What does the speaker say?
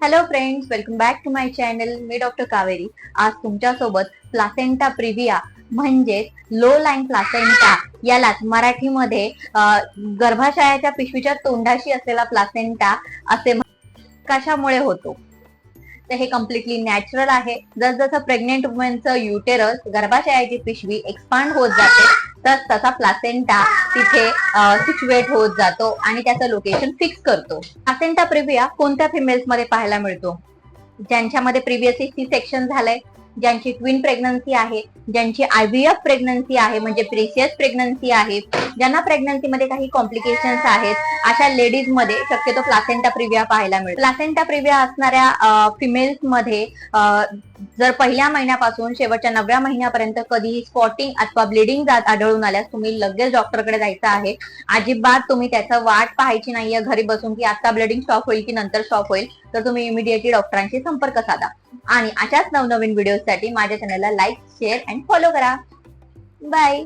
Hello friends welcome back to my channel me doctor Kaveri. आज तुमच्यासोबत placenta प्रिव्हिया म्हणजेच low line placenta यालाच मराठीमध्ये गर्भाशयाच्या पिशवीच्या तोंडाशी असलेला प्लासेंटा असे कशामुळे होतो? तर हे कम्प्लिटली नॅचरल आहे. जसजसं प्रेग्नेंट वुमेनचं युटेरस गर्भाशयाची पिशवी एक्सपांड होत जाते तर तसा प्लासेंटा तिथे सिच्युएट होत जातो आणि त्याचं लोकेशन फिक्स करतो. प्लासेंटा प्रिव्हिया कोणत्या फिमेल्समध्ये पाहायला मिळतो? ज्यांच्यामध्ये प्रिव्हियसली सी सेक्शन झालंय ज्यांची ट्विन प्रेग्नन्सी आहे ज्यांची आयव्हीएफ प्रेग्नन्सी आहे म्हणजे प्रिसियस प्रेग्नन्सी आहे ज्यांना प्रेग्नन्सीमध्ये काही कॉम्प्लिकेशन्स आहेत अशा लेडीजमध्ये शक्यतो प्लासेंटा प्रिव्या पाहायला मिळतो. प्लासेंटा प्रिव्या असणाऱ्या फिमेल्समध्ये जर पहिल्या महिन्यापासून शेवटच्या नवव्या महिन्यापर्यंत कधीही स्पॉटिंग अथवा ब्लिडिंग जात आढळून आल्यास तुम्ही लगेच डॉक्टरकडे जायचं आहे. अजिबात तुम्ही त्याचं वाट पाहायची नाहीये घरी बसून की आता ब्लिडिंग स्टॉप होईल की नंतर स्टॉप होईल तर तुम्ही इमिडिएटली डॉक्टरांशी संपर्क साधा. आणि अशाच नवनवीन व्हिडिओसाठी माझ्या चॅनलला लाईक शेअर अँड फॉलो करा. बाय